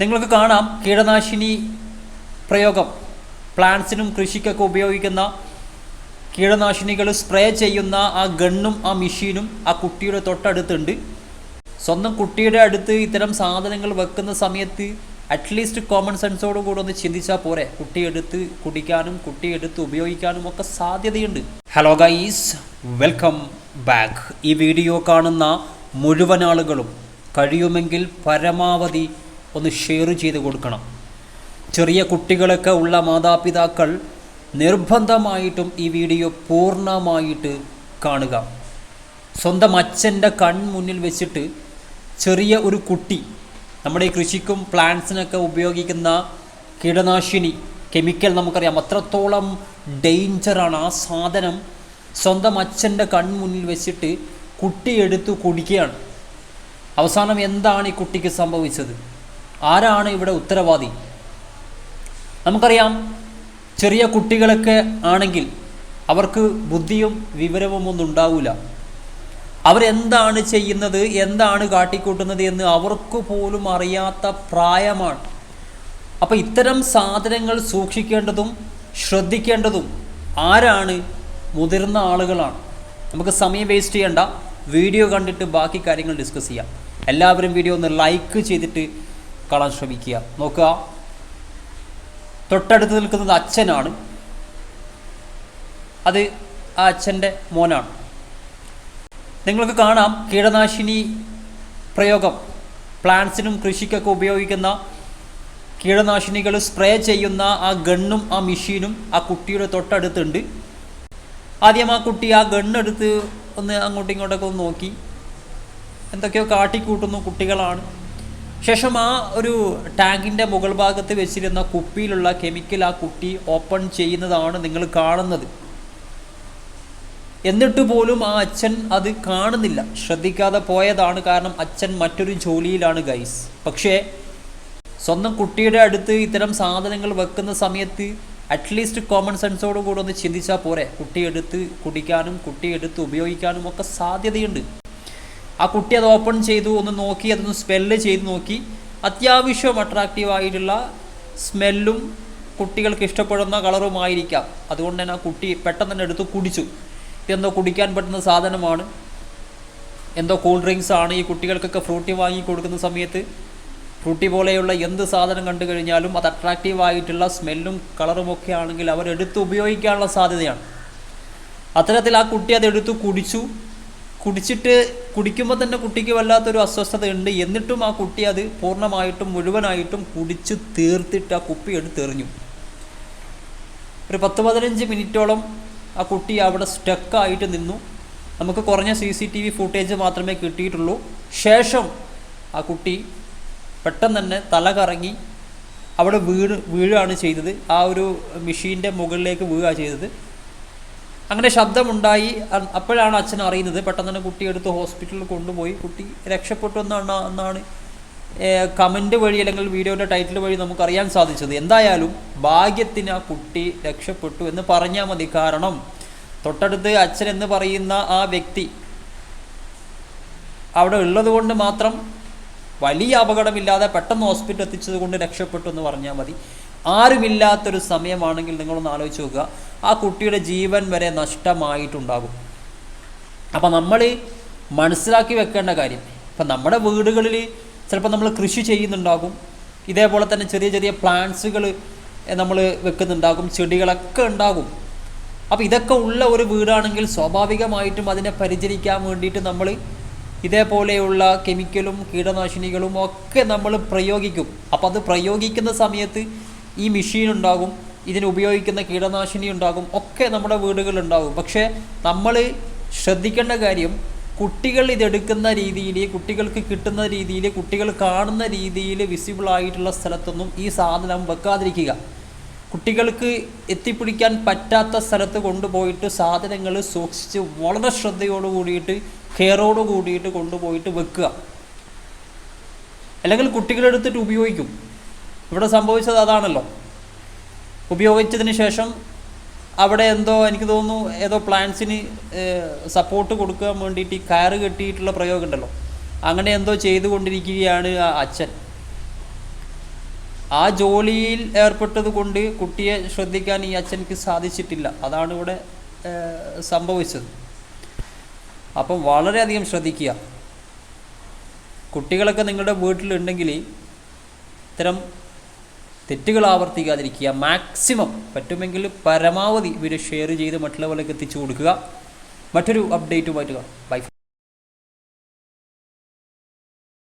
നിങ്ങൾക്ക് കാണാം കീടനാശിനി പ്രയോഗം. പ്ലാന്റ്സിനും കൃഷിക്കൊക്കെ ഉപയോഗിക്കുന്ന കീടനാശിനികൾ സ്പ്രേ ചെയ്യുന്ന ആ ഗണ്ണും ആ മെഷീനും ആ കുട്ടിയുടെ തൊട്ടടുത്തുണ്ട്. സ്വന്തം കുട്ടിയുടെ അടുത്ത് ഇത്തരം സാധനങ്ങൾ വെക്കുന്ന സമയത്ത് അറ്റ്ലീസ്റ്റ് കോമൺ സെൻസോട് കൂടെ ഒന്ന് ചിന്തിച്ചാൽ പോരെ. കുട്ടിയെടുത്ത് കുടിക്കാനും കുട്ടിയെടുത്ത് ഉപയോഗിക്കാനും ഒക്കെ സാധ്യതയുണ്ട്. ഹലോ ഗൈസ് വെൽക്കം ബാക്ക് ഈ വീഡിയോ കാണുന്ന മുഴുവൻ ആളുകളും കഴിയുമെങ്കിൽ പരമാവധി ഒന്ന് ഷെയർ ചെയ്ത് കൊടുക്കണം. ചെറിയ കുട്ടികളൊക്കെ ഉള്ള മാതാപിതാക്കൾ നിർബന്ധമായിട്ടും ഈ വീഡിയോ പൂർണമായിട്ട് കാണുക. സ്വന്തം അച്ഛന്റെ കൺമുന്നിൽ വെച്ചിട്ട് ചെറിയ ഒരു കുട്ടി നമ്മുടെ ഈ കൃഷിക്കും പ്ലാന്റ്സിനൊക്കെ ഉപയോഗിക്കുന്ന കീടനാശിനി കെമിക്കൽ നമുക്കറിയാം. അത്രത്തോളം ഡേഞ്ചറാണ് ആ സാധനം സ്വന്തം അച്ഛന്റെ കൺമുന്നിൽ വെച്ചിട്ട് കുട്ടി എടുത്തു കുടിക്കുകയാണ്. അവസാനം എന്താണ് ഈ കുട്ടിക്ക് സംഭവിച്ചത്? ആരാണ് ഇവിടെ ഉത്തരവാദി? നമുക്കറിയാം ചെറിയ കുട്ടികളൊക്കെ ആണെങ്കിൽ അവർക്ക് ബുദ്ധിയും വിവരവും ഒന്നും ഉണ്ടാവില്ല അവരെന്താണ് ചെയ്യുന്നത് എന്താണ് കാട്ടിക്കൂട്ടുന്നത് എന്ന് അവർക്ക് പോലും അറിയാത്ത പ്രായമാണ്. അപ്പോൾ ഇത്തരം സാധനങ്ങൾ സൂക്ഷിക്കേണ്ടതും ശ്രദ്ധിക്കേണ്ടതും ആരാണ്? മുതിർന്ന ആളുകളാണ്. നമുക്ക് സമയം വേസ്റ്റ് ചെയ്യേണ്ട. വീഡിയോ കണ്ടിട്ട് ബാക്കി കാര്യങ്ങൾ ഡിസ്കസ് ചെയ്യാം. എല്ലാവരും വീഡിയോ ഒന്ന് ലൈക്ക് ചെയ്തിട്ട് കാണാൻ ശ്രമിക്കുക. നോക്കുക. തൊട്ടടുത്ത് നിൽക്കുന്നത് അച്ഛനാണ്. അത് ആ അച്ഛന്റെ മോനാണ്. നിങ്ങൾക്ക് കാണാം കീടനാശിനി പ്രയോഗം. പ്ലാന്റ്സിനും കൃഷിക്കൊക്കെ ഉപയോഗിക്കുന്ന കീടനാശിനികൾ സ്പ്രേ ചെയ്യുന്ന ആ ഗണ്ണും ആ മെഷീനും ആ കുട്ടിയുടെ തൊട്ടടുത്തുണ്ട്. ആദ്യം ആ കുട്ടി ആ ഗണ്ണെടുത്ത് ഒന്ന് അങ്ങോട്ടും ഇങ്ങോട്ടൊക്കെ ഒന്ന് നോക്കി. എന്തൊക്കെയോ കാട്ടിക്കൂട്ടുന്നു കുട്ടികളാണ്. ശേഷം ആ ഒരു ടാങ്കിന്റെ മുകൾ ഭാഗത്ത് വെച്ചിരുന്ന കുപ്പിയിലുള്ള കെമിക്കൽ ആ കുട്ടി ഓപ്പൺ ചെയ്യുന്നതാണ് നിങ്ങൾ കാണുന്നത്. എന്നിട്ട് പോലും ആ അച്ഛൻ അത് കാണുന്നില്ല. ശ്രദ്ധിക്കാതെ പോയതാണ് കാരണം അച്ഛൻ മറ്റൊരു ജോലിയിലാണ് ഗൈസ് പക്ഷേ സ്വന്തം കുട്ടിയുടെ അടുത്ത് ഇത്തരം സാധനങ്ങൾ വെക്കുന്ന സമയത്ത് അറ്റ്ലീസ്റ്റ് കോമൺ സെൻസോട് കൂടെ ഒന്ന് ചിന്തിച്ചാൽ പോരെ. കുട്ടിയെടുത്ത് കുടിക്കാനും കുട്ടിയെടുത്ത് ഉപയോഗിക്കാനും ഒക്കെ സാധ്യതയുണ്ട്. ആ കുട്ടി അത് ഓപ്പൺ ചെയ്തു ഒന്ന് നോക്കി അതൊന്ന് സ്മെല്ല് ചെയ്ത് നോക്കി. അത്യാവശ്യം അട്രാക്റ്റീവ് ആയിട്ടുള്ള സ്മെല്ലും കുട്ടികൾക്ക് ഇഷ്ടപ്പെടുന്ന കളറുമായിരിക്കാം അതുകൊണ്ട് തന്നെ ആ കുട്ടി പെട്ടെന്ന് തന്നെ എടുത്ത് കുടിച്ചു. ഇതെന്തോ കുടിക്കാൻ പറ്റുന്ന സാധനമാണ്. എന്തോ കൂൾ ഡ്രിങ്ക്സ് ആണ്. ഈ കുട്ടികൾക്കൊക്കെ ഫ്രൂട്ടി വാങ്ങി കൊടുക്കുന്ന സമയത്ത് ഫ്രൂട്ടി പോലെയുള്ള എന്ത് സാധനം കണ്ടു കഴിഞ്ഞാലും അത് അട്രാക്റ്റീവ് ആയിട്ടുള്ള സ്മെല്ലും കളറും ഒക്കെ ആണെങ്കിൽ അവരെടുത്ത് ഉപയോഗിക്കാനുള്ള സാധ്യതയാണ്. അത്തരത്തിൽ ആ കുട്ടി അതെടുത്ത് കുടിച്ചു. കുടിച്ചിട്ട് കുടിക്കുമ്പോൾ തന്നെ കുട്ടിക്ക് വല്ലാത്തൊരു അസ്വസ്ഥതയുണ്ട്. എന്നിട്ടും ആ കുട്ടി അത് പൂർണമായിട്ടും മുഴുവനായിട്ടും കുടിച്ച് തീർത്തിട്ട് ആ കുപ്പി എടുത്തെറിഞ്ഞു ഒരു പത്ത് പതിനഞ്ച് മിനിറ്റോളം ആ കുട്ടി അവിടെ സ്റ്റക്കായിട്ട് നിന്നു. നമുക്ക് കുറഞ്ഞ C C T V footage മാത്രമേ കിട്ടിയിട്ടുള്ളൂ. ശേഷം ആ കുട്ടി പെട്ടെന്ന് തന്നെ തല കറങ്ങി അവിടെ വീണ് വീഴുകയാണ് ചെയ്തത്. ആ ഒരു മെഷീന്റെ മുകളിലേക്ക് വീഴുകയാണ് ചെയ്തത്. അങ്ങനെ ശബ്ദമുണ്ടായി. അപ്പോഴാണ് അച്ഛൻ അറിയുന്നത് പെട്ടെന്ന് തന്നെ കുട്ടി എടുത്ത് ഹോസ്പിറ്റലിൽ കൊണ്ടുപോയി. കുട്ടി രക്ഷപ്പെട്ടു എന്നാണ് എന്നാണ് കമന്റ് വഴി അല്ലെങ്കിൽ വീഡിയോയുടെ ടൈറ്റിൽ വഴി നമുക്ക് അറിയാൻ സാധിച്ചത്. എന്തായാലും ഭാഗ്യത്തിന് ആ കുട്ടി രക്ഷപ്പെട്ടു എന്ന് പറഞ്ഞാൽ മതി. കാരണം തൊട്ടടുത്ത് അച്ഛൻ എന്ന് പറയുന്ന ആ വ്യക്തി അവിടെ ഉള്ളത് കൊണ്ട് മാത്രം വലിയ അപകടമില്ലാതെ പെട്ടെന്ന് ഹോസ്പിറ്റൽ എത്തിച്ചത് കൊണ്ട് രക്ഷപ്പെട്ടു എന്ന് പറഞ്ഞാൽ മതി. ആരുമില്ലാത്തൊരു സമയമാണെങ്കിൽ നിങ്ങളൊന്ന് ആലോചിച്ച് നോക്കുക. ആ കുട്ടിയുടെ ജീവൻ വരെ നഷ്ടമായിട്ടുണ്ടാകും. അപ്പം നമ്മൾ മനസ്സിലാക്കി വെക്കേണ്ട കാര്യം ഇപ്പം നമ്മുടെ വീടുകളിൽ ചിലപ്പോൾ നമ്മൾ കൃഷി ചെയ്യുന്നുണ്ടാകും. ഇതേപോലെ തന്നെ ചെറിയ ചെറിയ പ്ലാന്റ്സുകൾ നമ്മൾ വെക്കുന്നുണ്ടാകും ചെടികളൊക്കെ ഉണ്ടാകും. അപ്പോൾ ഇതൊക്കെ ഉള്ള ഒരു വീടാണെങ്കിൽ സ്വാഭാവികമായിട്ടും അതിനെ പരിചരിക്കാൻ വേണ്ടിയിട്ട് നമ്മൾ ഇതേപോലെയുള്ള കെമിക്കലും കീടനാശിനികളും ഒക്കെ നമ്മൾ പ്രയോഗിക്കും. അപ്പോൾ അത് പ്രയോഗിക്കുന്ന സമയത്ത് ഈ മെഷീൻ ഉണ്ടാകും ഇതിന് ഉപയോഗിക്കുന്ന കീടനാശിനി ഉണ്ടാകും ഒക്കെ നമ്മുടെ വീടുകളിലുണ്ടാകും പക്ഷേ നമ്മൾ ശ്രദ്ധിക്കേണ്ട കാര്യം കുട്ടികൾ ഇതെടുക്കുന്ന രീതിയിൽ കുട്ടികൾക്ക് കിട്ടുന്ന രീതിയിൽ കുട്ടികൾ കാണുന്ന രീതിയിൽ വിസിബിൾ ആയിട്ടുള്ള സ്ഥലത്തൊന്നും ഈ സാധനം വെക്കാതിരിക്കുക. കുട്ടികൾക്ക് എത്തിപ്പിടിക്കാൻ പറ്റാത്ത സ്ഥലത്ത് കൊണ്ടുപോയിട്ട് സാധനങ്ങൾ സൂക്ഷിച്ച് വളരെ ശ്രദ്ധയോട് കൂടിയിട്ട് കെയറോട് കൂടിയിട്ട് കൊണ്ടുപോയിട്ട് വെക്കുക. അല്ലെങ്കിൽ കുട്ടികളെടുത്തിട്ട് ഉപയോഗിക്കും. ഇവിടെ സംഭവിച്ചത് അതാണല്ലോ. ഉപയോഗിച്ചതിന് ശേഷം അവിടെ എന്തോ എനിക്ക് തോന്നുന്നു ഏതോ പ്ലാന്റ്സിന് സപ്പോർട്ട് കൊടുക്കാൻ വേണ്ടിയിട്ട് ഈ കയറ് കെട്ടിയിട്ടുള്ള പ്രയോഗം ഉണ്ടല്ലോ. അങ്ങനെ എന്തോ ചെയ്തുകൊണ്ടിരിക്കുകയാണ് ആ അച്ഛൻ. ആ ജോലിയിൽ ഏർപ്പെട്ടത് കൊണ്ട് കുട്ടിയെ ശ്രദ്ധിക്കാൻ ഈ അച്ഛനിക്ക് സാധിച്ചിട്ടില്ല. അതാണ് ഇവിടെ സംഭവിച്ചത്. അപ്പം വളരെയധികം ശ്രദ്ധിക്കുക. കുട്ടികളൊക്കെ നിങ്ങളുടെ വീട്ടിലുണ്ടെങ്കിൽ ഇത്തരം തെറ്റുകൾ ആവർത്തിക്കാതിരിക്കുക മാക്സിമം പറ്റുമെങ്കിൽ പരമാവധി ഇവരെ ഷെയർ ചെയ്ത് മറ്റുള്ളവരിലേക്ക് എത്തിച്ചു കൊടുക്കുക. മറ്റൊരു അപ്ഡേറ്റുമായിട്ട് ബൈ